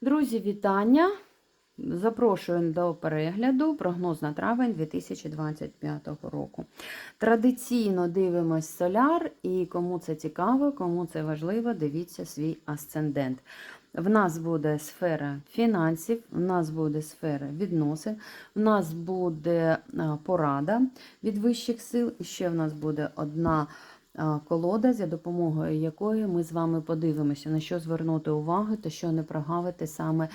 Друзі, вітання! Запрошую до перегляду прогноз на травень 2025 року. Традиційно дивимось соляр, і кому це цікаво, кому це важливо, дивіться свій асцендент. В нас буде сфера фінансів, в нас буде сфера відносин, в нас буде порада від вищих сил, і ще в нас буде одна колода, за допомогою якої ми з вами подивимося, на що звернути увагу та що не прогавити саме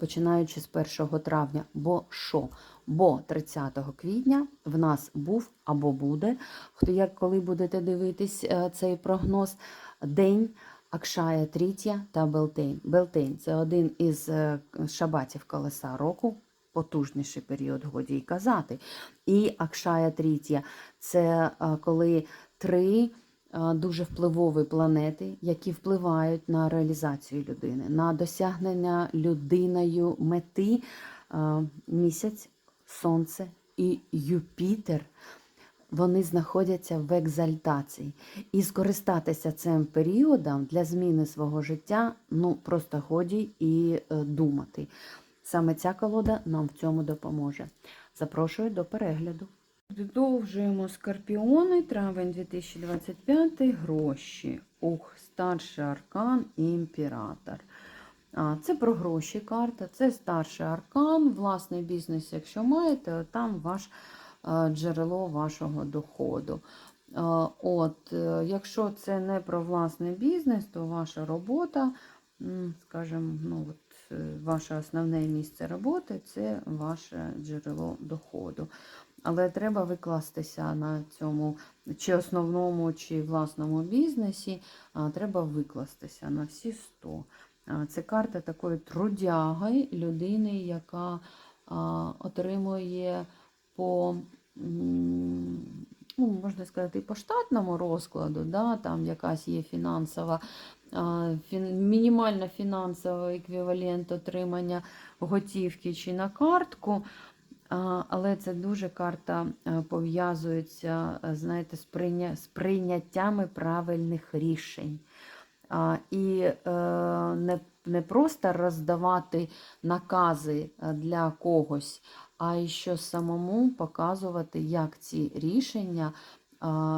починаючи з 1 травня. Бо що? Бо 30 квітня в нас був або буде, хто як коли будете дивитись е, цей прогноз, день. Акшая Трітя та Белтейн. Белтейн це один із е, шабатів колеса року, потужніший період, годі й казати. І Акшая Трітя це е, коли три е, дуже впливові планети, які впливають на реалізацію людини, на досягнення людиною мети е, місяць, сонце і Юпітер вони знаходяться в екзальтації. І скористатися цим періодом для зміни свого життя ну просто годі і думати. Саме ця колода нам в цьому допоможе. Запрошую до перегляду. Продовжуємо скорпіони, травень 2025, гроші. Ух, старший аркан і імператор. Це про гроші карта, це старший аркан, власний бізнес, якщо маєте, там ваш е, джерело вашого доходу. Е, От, е, Якщо це не про власний бізнес, то ваша робота, скажімо, ну, ваше основне місце роботи це ваше джерело доходу. Але треба викластися на цьому чи основному, чи власному бізнесі, треба викластися на всі 100. Це карта такої трудяги людини, яка отримує по, ну, можна сказати, по штатному розкладу, да, там якась є фінансова, фін, мінімальна фінансовий еквівалент отримання готівки чи на картку. Але це дуже карта е, пов'язується, е, знаєте, з прийня- з прийняттями правильних рішень. І е, не, не просто роздавати накази для когось, а і що самому показувати, як ці рішення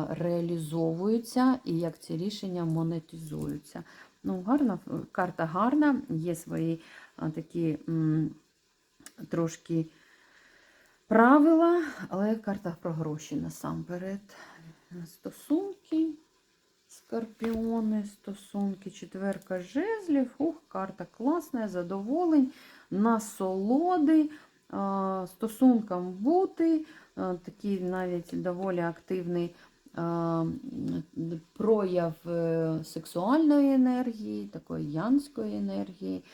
реалізовуються і як ці рішення монетизуються. Ну, гарна, е, карта гарна, є свої такі трошки правила, але карта про гроші насамперед. Стосунки, скорпіони, стосунки, четверка жезлів. Ух, карта класна, задоволень, насолоди, стосункам бути, такий навіть доволі активний прояв е, сексуальної енергії, такої янської енергії.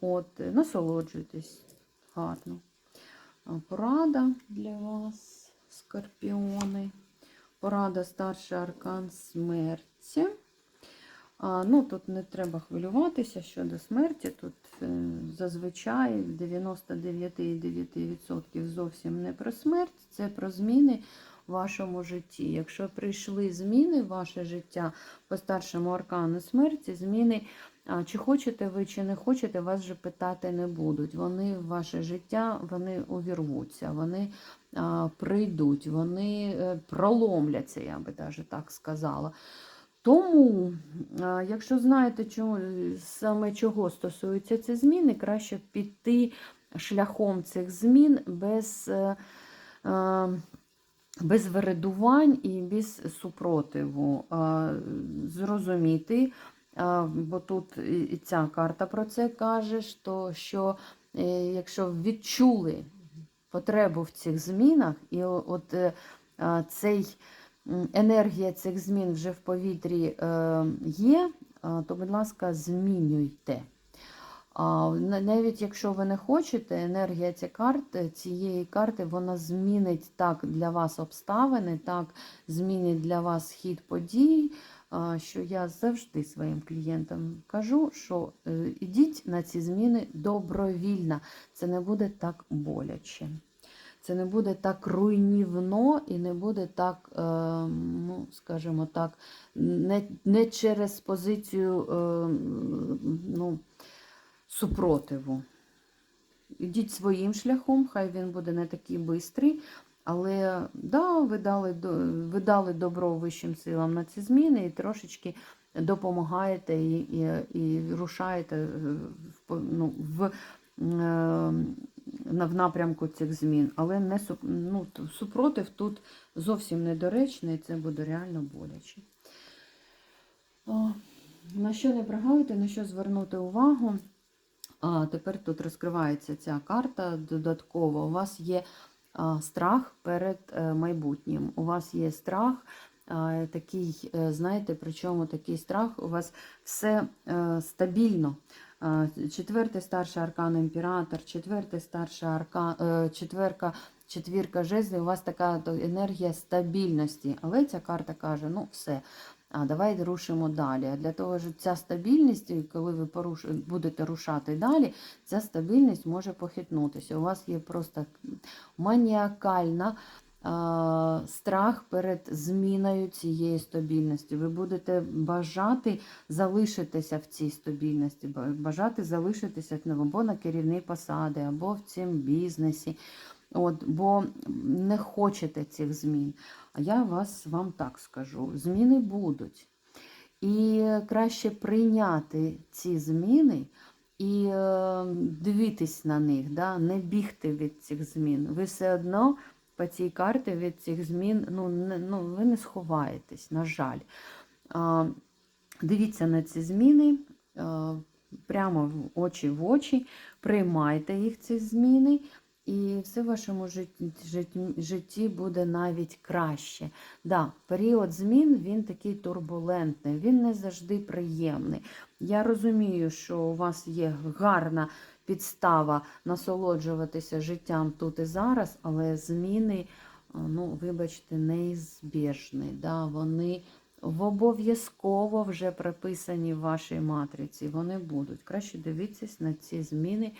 От, насолоджуйтесь гарно. Порада для вас, скорпіони. Порада старший аркан смерті. А, ну, Тут не треба хвилюватися щодо смерті. Тут е, зазвичай 99,9% зовсім не про смерть, це про зміни в вашому житті. Якщо прийшли зміни в ваше життя по старшому аркану смерті, зміни, а, чи хочете ви, чи не хочете, вас вже питати не будуть. Вони в ваше життя вони увірвуться, вони а, прийдуть, вони е, проломляться, я би навіть так сказала. Тому, якщо знаєте, чому, саме чого стосуються ці зміни, краще піти шляхом цих змін без, е, е, без вередувань і без супротиву. Зрозуміти, бо тут і ця карта про це каже, що, е, якщо відчули потребу в цих змінах, і от цей енергія цих змін вже в повітрі е, є, то, будь ласка, змінюйте. Навіть якщо ви не хочете, енергія цієї карти, цієї карти вона змінить так для вас обставини, так змінить для вас хід подій. Що я завжди своїм клієнтам кажу, що е, ідіть на ці зміни добровільно. Це не буде так боляче. Це не буде так руйнівно і не буде так, е, ну, скажімо так, не, не через позицію, е, ну, супротиву. Ідіть своїм шляхом, хай він буде не такий бистрий, але да, ви дали, ви дали добро вищим силам на ці зміни і трошечки допомагаєте і, і, і рушаєте е, в, ну, в, в напрямку цих змін. Але не ну, супротив тут зовсім недоречний, і це буде реально боляче. О, на що не пригадуйте, на що звернути увагу? А, тепер тут розкривається ця карта додатково. У вас є страх перед е, майбутнім. У вас є страх такий, е, знаєте, причому такий страх, у вас все е, стабільно. Четвертий старший аркан імператор, четвертий старший аркан, е, четверка, четвірка жезлів, у вас така енергія стабільності. Але ця карта каже, ну все, а давай рушимо далі. Для того, що ця стабільність, коли ви поруш... будете рушати далі, ця стабільність може похитнутися. У вас є просто маніакальна страх перед зміною цієї стабільності. Ви будете бажати залишитися в цій стабільності, бажати залишитися або на керівній посаді, або в цьому бізнесі. От, бо не хочете цих змін. А я вас вам так скажу: зміни будуть. І краще прийняти ці зміни і е, дивитись на них, да? не бігти від цих змін. Ви все одно по цій карті від цих змін ну, не, ну, ви не сховаєтесь, на жаль. А, дивіться на ці зміни. а, Прямо в очі в очі, приймайте їх ці зміни, і все в вашому житті, буде навіть краще. Да, період змін він такий турбулентний, він не завжди приємний. Я розумію, що у вас є гарна підстава насолоджуватися життям тут і зараз, але зміни, ну, вибачте, неізбіжні. Да, вони в обов'язково вже прописані в вашій матриці. Вони будуть. Краще дивіться на ці зміни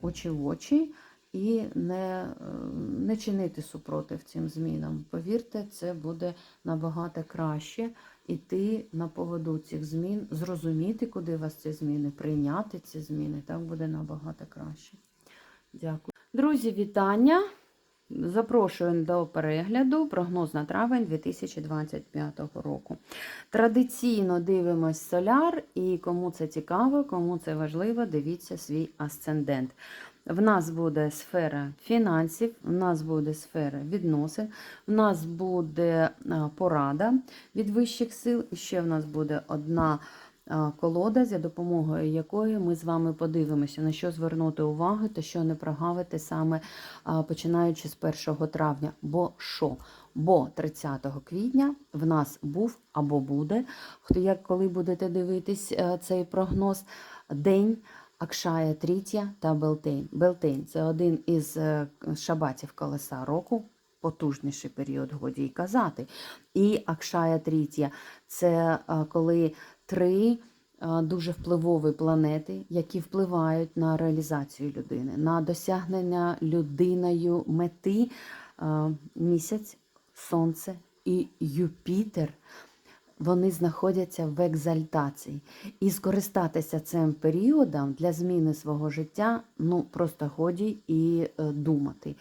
очі в очі і не, е, не чинити супротив цим змінам. Повірте, це буде набагато краще іти на поводу цих змін, зрозуміти, куди вас ці зміни, прийняти ці зміни. Так буде набагато краще. Дякую. Друзі, вітання! Запрошую до перегляду прогноз на травень 2025 року. Традиційно дивимось соляр, і кому це цікаво, кому це важливо, дивіться свій асцендент. В нас буде сфера фінансів, в нас буде сфера відносин, в нас буде порада від вищих сил, і ще в нас буде одна колода, за допомогою якої ми з вами подивимося, на що звернути увагу та що не прогавити саме починаючи з 1 травня. Бо що? Бо 30 квітня в нас був або буде, хто як коли будете дивитись е, цей прогноз, день. Акшая Трітя та Белтейн. Белтейн це один із е, шабатів колеса року, потужніший період, годі й казати. І Акшая Трітя це е, коли три е, дуже впливові планети, які впливають на реалізацію людини, на досягнення людиною мети е, місяць, сонце і Юпітер вони знаходяться в екзальтації. І скористатися цим періодом для зміни свого життя ну просто годі і думати.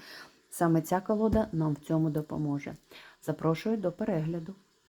Саме ця колода нам в цьому допоможе. Запрошую до перегляду.